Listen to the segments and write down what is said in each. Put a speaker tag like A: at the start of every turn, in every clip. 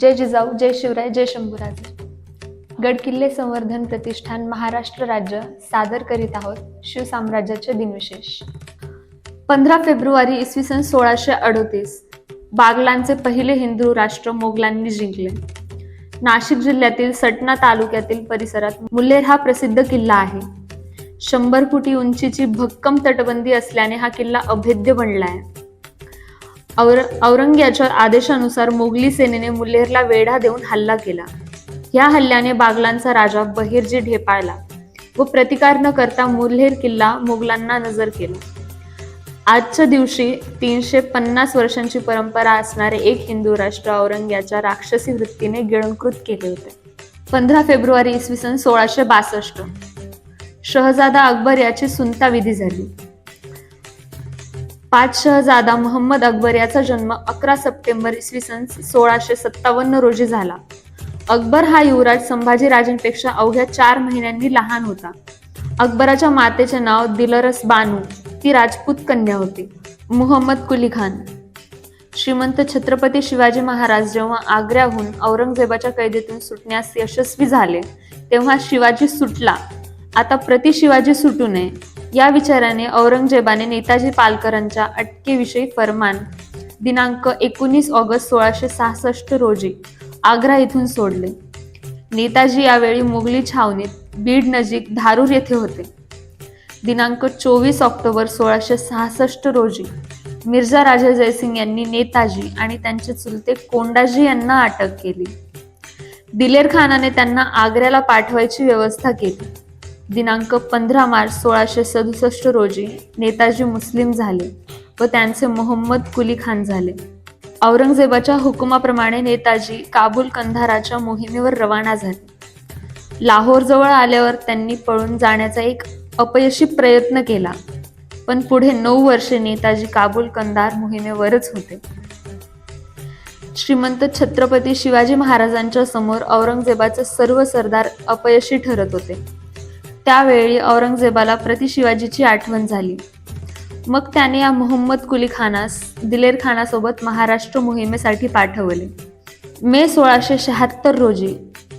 A: जय जिजाऊ जय शिवराय जय शंभूराजे. गडकिल्ले संवर्धन प्रतिष्ठान महाराष्ट्र राज्य सादर करीत आहोत शिवसाम्राज्याचे दिनविशेष. पंधरा फेब्रुवारी इसवी सन सोळाशे अडोतीस बागलांचे पहिले हिंदू राष्ट्र मोगलांनी जिंकले. नाशिक जिल्ह्यातील सटना तालुक्यातील परिसरात मुल्लेर हा प्रसिद्ध किल्ला आहे. शंभर फुटी उंचीची भक्कम तटबंदी असल्याने हा किल्ला अभेद्य बनला आहे और औरंग्याच्या आदेशानुसार मोगली सेनेने मुल्हेरला वेढा देऊन हल्ला केला. या हल्ल्याने बागलांचा राजा बहिर्जी ढेपाळला व प्रतिकार न करता मुल्हेर किल्ला मोगलांना नजर केला. आजच्या दिवशी तीनशे पन्नास वर्षांची परंपरा असणारे एक हिंदू राष्ट्र औरंग्याच्या राक्षसी वृत्तीने गिळंकृत केले होते. पंधरा फेब्रुवारी इसवी सन सोळाशे बासष्ट. शहजादा अकबर याची सुनता विधी झाली. पाच शहजादा मोहम्मद अकबर याचा जन्म अकरा सप्टेंबर इसवी सन सोळाशे सत्तावन्न रोजी झाला. अकबर हा युवराज संभाजीराजेंपेक्षा अवघ्या चार महिन्यांनी लहान होता. अकबराच्या मातेचे नाव दिलरस बानू ती राजपूत कन्या होती. मुहम्मद कुली खान. श्रीमंत छत्रपती शिवाजी महाराज जेव्हा आग्र्याहून औरंगजेबाच्या कैदेतून सुटण्यास यशस्वी झाले तेव्हा शिवाजी सुटला. आता प्रति शिवाजी सुटू नये. या विचाराने औरंगजेबाने नेताजी पालकरांच्या अटकेविषयी फरमान. दिनांक एकोणीस ऑगस्ट सोळाशे सहासष्ट रोजी आग्रा येथून सोडले. नेताजी यावेळी मुघली छावणीत बीड नजीक धारूर येथे होते. दिनांक चोवीस ऑक्टोबर सोळाशे सहासष्ट रोजी मिर्झा राजा जयसिंग यांनी नेताजी आणि त्यांचे चुलते कोंडाजी यांना अटक केली. दिलेर खानाने त्यांना आग्र्याला पाठवायची व्यवस्था केली. दिनांक पंधरा मार्च सोळाशे सदुसष्ट रोजी नेताजी मुस्लिम झाले व त्यांचे मोहम्मद कुली खान झाले. औरंगजेबाच्या हुकुमाप्रमाणे नेताजी काबूल कंधाराच्या मोहिमेवर रवाना झाले. लाहोरजवळ आल्यावर त्यांनी पळून जाण्याचा एक अपयशी प्रयत्न केला पण पुढे नऊ वर्षे नेताजी काबूल कंधार मोहिमेवरच होते. श्रीमंत छत्रपती शिवाजी महाराजांच्या समोर औरंगजेबाचे सर्व सरदार अपयशी ठरत होते. त्यावेळी औरंगजेबाला प्रति शिवाजीची आठवण झाली. मग त्याने या मोहम्मद कुली खानास दिलेर खानासोबत महाराष्ट्र मोहिमेसाठी पाठवले. मे सोळाशे शहात्तर रोजी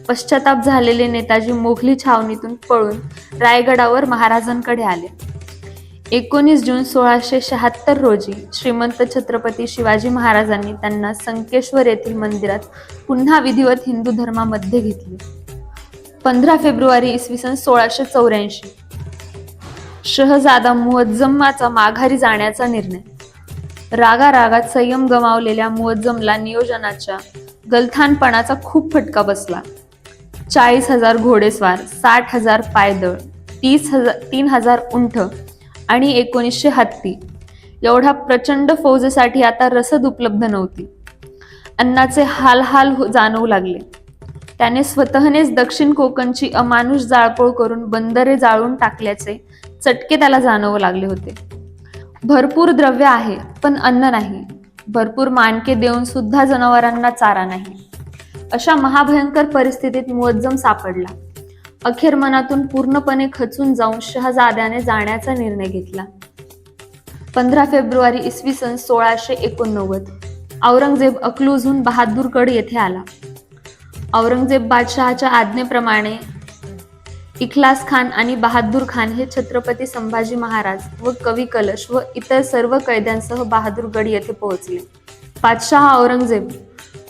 A: पश्चाताप झालेले नेताजी मोघली छावणीतून पळून रायगडावर महाराजांकडे आले. एकोणीस जून सोळाशे शहात्तर रोजी श्रीमंत छत्रपती शिवाजी महाराजांनी त्यांना संकेश्वर येथील मंदिरात पुन्हा विधिवत हिंदू धर्मामध्ये घेतले. पंधरा फेब्रुवारी इसवी सन सोळाशे चौऱ्याऐंशी. शहजादा मुअज्जमाचा माघारी जाण्याचा निर्णय. रागा रागात संयम गमावलेल्या मुअज्जमला नियोजनाच्या गलथानपणाचा खूप फटका बसला. चाळीस हजार घोडेस्वार साठ हजार पायदळ तीस हजार तीन हजार उंठ आणि एकोणीसशे हत्ती. एवढा प्रचंड फौजेसाठी आता रसद उपलब्ध नव्हती. अन्नाचे हाल हाल हो जाणवू लागले. त्याने स्वतःनेच दक्षिण कोकणची अमानुष जाळपोळ करून बंदरे जाळून टाकल्याचे चटके त्याला जाणवू लागले होते. भरपूर द्रव्य आहे पण अन्न नाही. भरपूर मानके देऊन सुद्धा जनावरांना चारा नाही. अशा महाभयंकर परिस्थितीत मुअज्जम सापडला. अखेर मनातून पूर्णपणे खचून जाऊन शहजाद्याने जाण्याचा निर्णय घेतला. पंधरा फेब्रुवारी इसवी सन सोळाशे एकोणनव्वद औरंगजेब अकलूजहून बहादूरगड येथे आला. औरंगजेब बादशहाच्या आज्ञेप्रमाणे इखलास खान आणि बहादूर खान हे छत्रपती संभाजी महाराज व कवी कलश व इतर सर्व कैद्यांसह बहादूरगड येथे पोहोचले. बादशहा औरंगजेब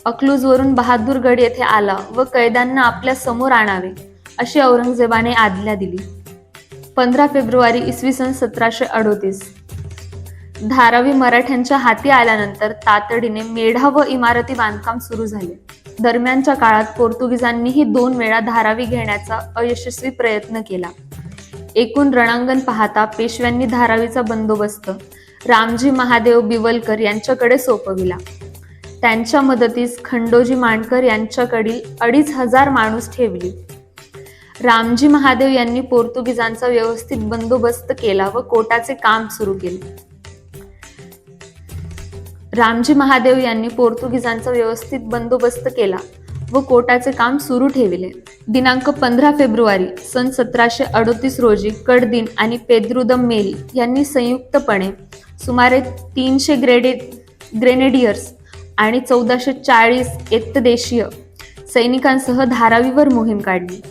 A: अकलूजवरून बहादूरगड येथे आला व कैद्यांना आपल्यासमोर आणावे अशी औरंगजेबाने आज्ञा दिली. पंधरा फेब्रुवारी इसवी सन सतराशे अडोतीस. धारावी मराठ्यांच्या हाती आल्यानंतर तातडीने मेढा व इमारती बांधकाम सुरू झाले. दरम्यानच्या काळात पोर्तुगीजांनीही दोन वेळा धारावी घेण्याचा अयशस्वी प्रयत्न केला. एकूण रणांगण पाहता पेशव्यांनी धारावीचा बंदोबस्त रामजी महादेव बिवलकर यांच्याकडे सोपविला. त्यांच्या मदतीस खंडोजी मांडकर यांच्याकडील अडीच हजार माणूस ठेवली. रामजी महादेव यांनी पोर्तुगीजांचा व्यवस्थित बंदोबस्त केला व कोटाचे काम सुरू केले. रामजी महादेव यांनी पोर्तुगीजांचा व्यवस्थित बंदोबस्त केला व कोटाचे काम सुरू ठेविले. दिनांक पंधरा फेब्रुवारी सन सतराशे अडोतीस रोजी कडदिन आणि पेद्रुदम मेरी यांनी संयुक्तपणे सुमारे तीनशे ग्रेडे ग्रेनेडियर्स आणि चौदाशे चाळीस एत्तदेशीय सैनिकांसह धारावीवर मोहीम काढली.